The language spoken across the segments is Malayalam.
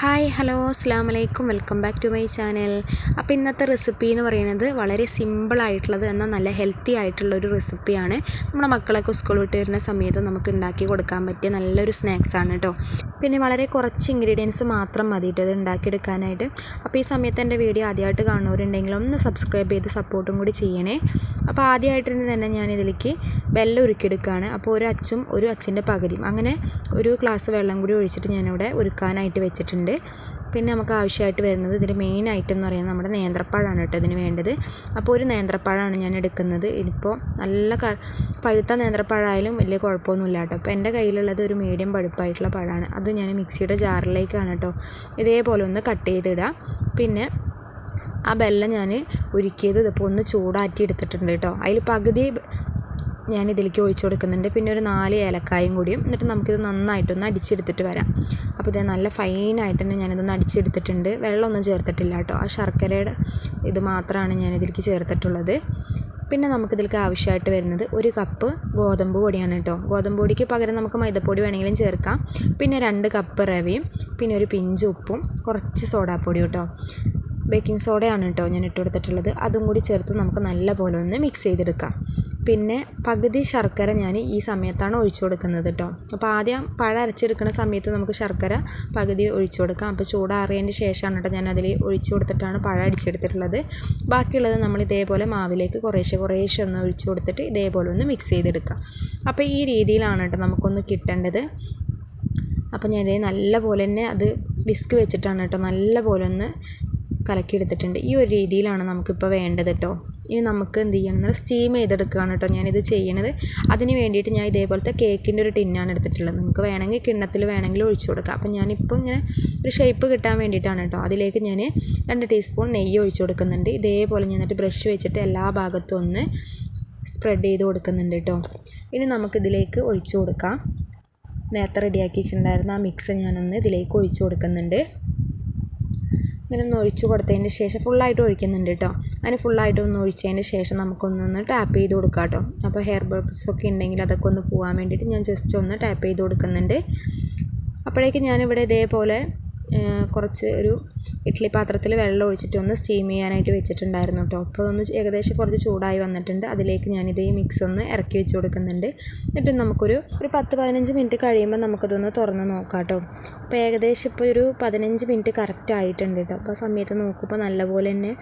ഹായ് ഹലോ അസ്സാം വലൈക്കും welcome back to my channel. അപ്പോൾ ഇന്നത്തെ റെസിപ്പി എന്ന് പറയുന്നത് വളരെ സിമ്പിളായിട്ടുള്ളത് എന്നാൽ നല്ല ഹെൽത്തി ആയിട്ടുള്ള ഒരു റെസിപ്പിയാണ്. നമ്മുടെ മക്കളൊക്കെ സ്കൂൾ വിട്ട് വരുന്ന സമയത്ത് നമുക്ക് ഉണ്ടാക്കി കൊടുക്കാൻ പറ്റിയ നല്ലൊരു സ്നാക്സാണ് കേട്ടോ പിന്നെ വളരെ കുറച്ച് ഇൻഗ്രീഡിയൻസ് മാത്രം മതി കേട്ടോ ഇത് ഉണ്ടാക്കിയെടുക്കാനായിട്ട്. അപ്പോൾ ഈ സമയത്ത് എന്റെ വീഡിയോ ആദ്യമായിട്ട് കാണുന്നവരുണ്ടെങ്കിൽ ഒന്ന് സബ്സ്ക്രൈബ് ചെയ്ത് സപ്പോർട്ടും കൂടി ചെയ്യണേ. അപ്പോൾ ആദ്യമായിട്ട് തന്നെ ഞാൻ ഇതിലേക്ക് വെള്ളം ഉരുക്കിയെടുക്കുകയാണ്. അപ്പോൾ ഒരു അച്ചും ഒരു അച്ചിന്റെ പകുതിയും. അങ്ങനെ ഒരു ഗ്ലാസ് വെള്ളം കൂടി ഒഴിച്ചിട്ട് ഞാനിവിടെ ഉരുക്കാനായിട്ട് വെച്ചിട്ടുണ്ട്. പിന്നെ നമുക്ക് ആവശ്യമായിട്ട് വരുന്നത് ഇതിന്റെ മെയിൻ ഐറ്റം എന്ന് പറയുന്നത് നമ്മുടെ നേന്ത്രപ്പഴമാണ് കേട്ടോ ഇതിന് വേണ്ടത്. അപ്പോൾ ഒരു നേന്ത്രപ്പഴമാണ് ഞാൻ എടുക്കുന്നത്. ഇതിപ്പോൾ നല്ല ക പഴുത്ത നേന്ത്രപ്പഴമായാലും വലിയ കുഴപ്പമൊന്നുമില്ല കേട്ടോ. അപ്പോൾ എന്റെ കയ്യിലുള്ളത് ഒരു മീഡിയം പഴുപ്പായിട്ടുള്ള പഴമാണ് അത് ഞാൻ മിക്സിയുടെ ജാറിലേക്കാണ് കേട്ടോ ഇതേപോലെ ഒന്ന് കട്ട് ചെയ്തിടുക. പിന്നെ ആ വെള്ളം ഞാൻ ഉരുക്കിയത് ഇതിപ്പോൾ ഒന്ന് ചൂടാറ്റി എടുത്തിട്ടുണ്ട് കേട്ടോ അതിൽ പകുതി ഞാൻ ഇതിലേക്ക് ഒഴിച്ചു കൊടുക്കുന്നുണ്ട്. പിന്നെ ഒരു നാല് ഏലക്കായും കൂടിയും എന്നിട്ട് നമുക്കിത് നന്നായിട്ടൊന്ന് അടിച്ചെടുത്തിട്ട് വരാം. അപ്പോൾ ഇത് നല്ല ഫൈനായിട്ട് തന്നെ ഞാനിതൊന്ന് അടിച്ചെടുത്തിട്ടുണ്ട്. വെള്ളമൊന്നും ചേർത്തിട്ടില്ല കേട്ടോ ആ ശർക്കരയുടെ ഇത് മാത്രമാണ് ഞാൻ ഇതിലേക്ക് ചേർത്തിട്ടുള്ളത്. പിന്നെ നമുക്കിതിലേക്ക് ആവശ്യമായിട്ട് വരുന്നത് ഒരു കപ്പ് ഗോതമ്പ് പൊടിയാണ് കേട്ടോ ഗോതമ്പ് പൊടിക്ക് പകരം നമുക്ക് മൈദപ്പൊടി വേണമെങ്കിലും ചേർക്കാം. പിന്നെ രണ്ട് കപ്പ് റവയും പിന്നെ ഒരു പിഞ്ച് ഉപ്പും കുറച്ച് സോഡാപ്പൊടി കേട്ടോ ബേക്കിംഗ് സോഡയാണ് കേട്ടോ ഞാൻ ഇട്ട് കൊടുത്തിട്ടുള്ളത്. അതും കൂടി ചേർത്ത് നമുക്ക് നല്ലപോലെ ഒന്ന് മിക്സ് ചെയ്തെടുക്കാം. പിന്നെ പകുതി ശർക്കര ഞാൻ ഈ സമയത്താണ് ഒഴിച്ചു കൊടുക്കുന്നത് കേട്ടോ. അപ്പോൾ ആദ്യം പഴ അരച്ചെടുക്കുന്ന സമയത്ത് നമുക്ക് ശർക്കര പകുതി ഒഴിച്ചു കൊടുക്കാം. അപ്പോൾ ചൂടാറിയതിന്റെ ശേഷമാണ് കേട്ടോ ഞാൻ അതിൽ ഒഴിച്ചു കൊടുത്തിട്ടാണ് പഴ അടിച്ചെടുത്തിട്ടുള്ളത്. ബാക്കിയുള്ളത് നമ്മൾ ഇതേപോലെ മാവിലേക്ക് കുറേശ്ശെ കുറേശ്ശെ ഒന്ന് ഒഴിച്ചു കൊടുത്തിട്ട് ഇതേപോലെ ഒന്ന് മിക്സ് ചെയ്തെടുക്കാം. അപ്പോൾ ഈ രീതിയിലാണ് കേട്ടോ നമുക്കൊന്ന് കിട്ടേണ്ടത്. അപ്പോൾ ഞാൻ ഇതേ നല്ല പോലെ തന്നെ അത് വിസ്ക് വെച്ചിട്ടാണ് കേട്ടോ നല്ല പോലെ ഒന്ന് കലക്കിയെടുത്തിട്ടുണ്ട്. ഈ ഒരു രീതിയിലാണ് നമുക്കിപ്പോൾ വേണ്ടത് കേട്ടോ ഇനി നമുക്ക് എന്ത് ചെയ്യണം? എന്നാൽ സ്റ്റീം ചെയ്തെടുക്കുകയാണ് കേട്ടോ ഞാനിത് ചെയ്യണത്. അതിന് വേണ്ടിയിട്ട് ഞാൻ ഇതേപോലത്തെ കേക്കിന്റെ ഒരു ടിന്നാണ് എടുത്തിട്ടുള്ളത്. നമുക്ക് വേണമെങ്കിൽ കിണ്ണത്തിൽ വേണമെങ്കിൽ ഒഴിച്ചു കൊടുക്കാം. അപ്പം ഞാനിപ്പോൾ ഇങ്ങനെ ഒരു ഷേപ്പ് കിട്ടാൻ വേണ്ടിയിട്ടാണ് കേട്ടോ അതിലേക്ക് ഞാൻ രണ്ട് ടീസ്പൂൺ നെയ്യ് ഒഴിച്ചു കൊടുക്കുന്നുണ്ട്. ഇതേപോലെ ഞാൻ എന്നിട്ട് ബ്രഷ് വെച്ചിട്ട് എല്ലാ ഭാഗത്തും ഒന്ന് സ്പ്രെഡ് ചെയ്ത് കൊടുക്കുന്നുണ്ട് കേട്ടോ ഇനി നമുക്കിതിലേക്ക് ഒഴിച്ചു കൊടുക്കാം. നേരത്തെ റെഡിയാക്കി വെച്ചിട്ടുണ്ടായിരുന്ന ആ മിക്സ് ഞാനൊന്ന് ഇതിലേക്ക് ഒഴിച്ചു കൊടുക്കുന്നുണ്ട്. ഇങ്ങനെ ഒന്ന് ഒഴിച്ച് കൊടുത്തതിന് ശേഷം ഫുള്ളായിട്ട് ഒഴിക്കുന്നുണ്ട് കേട്ടോ അതിന് ഫുള്ളായിട്ട് ഒന്ന് ഒഴിച്ചതിന് ശേഷം നമുക്കൊന്നൊന്ന് ടാപ്പ് ചെയ്ത് കൊടുക്കാം കേട്ടോ അപ്പോൾ ഹെയർ ബൾബ്സ് ഒക്കെ ഉണ്ടെങ്കിൽ അതൊക്കെ ഒന്ന് പോകാൻ വേണ്ടിയിട്ട് ഞാൻ ജസ്റ്റ് ഒന്ന് ടാപ്പ് ചെയ്ത് കൊടുക്കുന്നുണ്ട്. അപ്പോഴേക്കും ഞാനിവിടെ ഇതേപോലെ കുറച്ച് ഒരു ഇഡ്ഡലി പാത്രത്തിൽ വെള്ളം ഒഴിച്ചിട്ട് ഒന്ന് സ്റ്റീം ചെയ്യാനായിട്ട് വെച്ചിട്ടുണ്ടായിരുന്നു കേട്ടോ അപ്പോൾ ഒന്ന് ഏകദേശം കുറച്ച് ചൂടായി വന്നിട്ടുണ്ട്. അതിലേക്ക് ഞാനിത് ഈ മിക്സ് ഒന്ന് ഇറക്കി വെച്ച് കൊടുക്കുന്നുണ്ട്. എന്നിട്ട് നമുക്കൊരു ഒരു പത്ത് പതിനഞ്ച് മിനിറ്റ് കഴിയുമ്പോൾ നമുക്കതൊന്ന് തുറന്ന് നോക്കാം കേട്ടോ അപ്പോൾ ഏകദേശം ഇപ്പോൾ ഒരു പതിനഞ്ച് മിനിറ്റ് കറക്റ്റ് ആയിട്ടുണ്ട് കേട്ടോ അപ്പോൾ ആ സമയത്ത് നോക്കുമ്പോൾ നല്ലപോലെ തന്നെ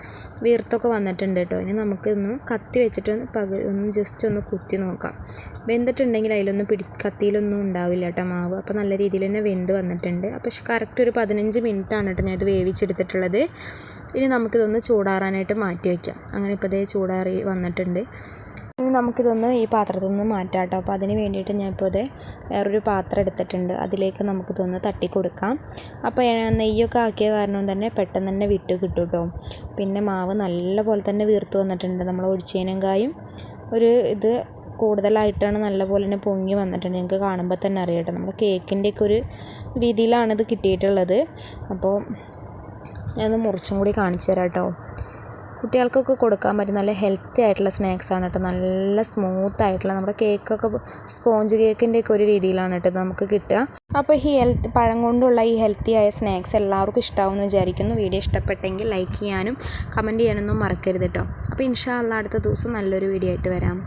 വീർത്തൊക്കെ വന്നിട്ടുണ്ട് കേട്ടോ ഇനി നമുക്കൊന്ന് കത്തി വെച്ചിട്ട് പക ഒന്ന് ജസ്റ്റ് ഒന്ന് കുത്തി നോക്കാം. വെന്തിട്ടുണ്ടെങ്കിൽ അതിലൊന്നും പിടി കത്തിയിലൊന്നും ഉണ്ടാവില്ല കേട്ടോ മാവ്. അപ്പോൾ നല്ല രീതിയിൽ തന്നെ വെന്ത് വന്നിട്ടുണ്ട്. അപ്പോൾ കറക്റ്റ് ഒരു പതിനഞ്ച് മിനിറ്റാണ് കേട്ടോ ഞാൻ ഇത് വേവിച്ചെടുത്തിട്ടുള്ളത് ഇനി നമുക്കിതൊന്ന് ചൂടാറാനായിട്ട് മാറ്റി വയ്ക്കാം. അങ്ങനെ ഇപ്പോൾ ഇതേ ചൂടാറി വന്നിട്ടുണ്ട്. ഇനി നമുക്കിതൊന്ന് ഈ പാത്രത്തിൽ നിന്ന് മാറ്റാം കേട്ടോ. അപ്പോൾ അതിന് വേണ്ടിയിട്ട് ഞാൻ ഇപ്പോൾ ഇത് വേറൊരു പാത്രം എടുത്തിട്ടുണ്ട്. അതിലേക്ക് നമുക്കിതൊന്ന് തട്ടി കൊടുക്കാം അപ്പോൾ നെയ്യൊക്കെ ആക്കിയ കാരണം തന്നെ പെട്ടെന്ന് തന്നെ വിട്ട് കിട്ടും കേട്ടോ. പിന്നെ മാവ് നല്ല പോലെ തന്നെ വീർത്ത് വന്നിട്ടുണ്ട്. നമ്മൾ ഒഴിച്ചതിനെങ്കായും ഒരു ഇത് കൂടുതലായിട്ടാണ് നല്ലപോലെ തന്നെ പൊങ്ങി വന്നിട്ടുണ്ട്. നിങ്ങൾക്ക് കാണുമ്പോൾ തന്നെ അറിയാം കേട്ടോ. നമ്മുടെ കേക്കിന്റെയൊക്കെ ഒരു രീതിയിലാണ് ഇത് കിട്ടിയിട്ടുള്ളത്. അപ്പോൾ ഞാനൊന്ന് മുറിച്ചും കൂടി കാണിച്ചു തരാം കേട്ടോ. കുട്ടികൾക്കൊക്കെ കൊടുക്കാൻ പറ്റും നല്ല ഹെൽത്തി ആയിട്ടുള്ള സ്നാക്സ് ആണ് കേട്ടോ. നല്ല സ്മൂത്ത് ആയിട്ടുള്ള നമ്മുടെ കേക്കൊക്കെ സ്പോഞ്ച് കേക്കിന്റെ ഒക്കെ ഒരു രീതിയിലാണ് കേട്ടോ നമുക്ക് കിട്ടുക. അപ്പോൾ ഈ ഹെൽത്ത് പഴം കൊണ്ടുള്ള ഈ ഹെൽത്തി ആയ സ്നാക്സ് എല്ലാവർക്കും ഇഷ്ടമാവുമെന്ന് വിചാരിക്കുന്നു. വീഡിയോ ഇഷ്ടപ്പെട്ടെങ്കിൽ ലൈക്ക് ചെയ്യാനും കമന്റ് ചെയ്യാനൊന്നും മറക്കരുത് കേട്ടോ. അപ്പോൾ ഇൻഷാ അടുത്ത ദിവസം നല്ലൊരു വീഡിയോ ആയിട്ട് വരാം.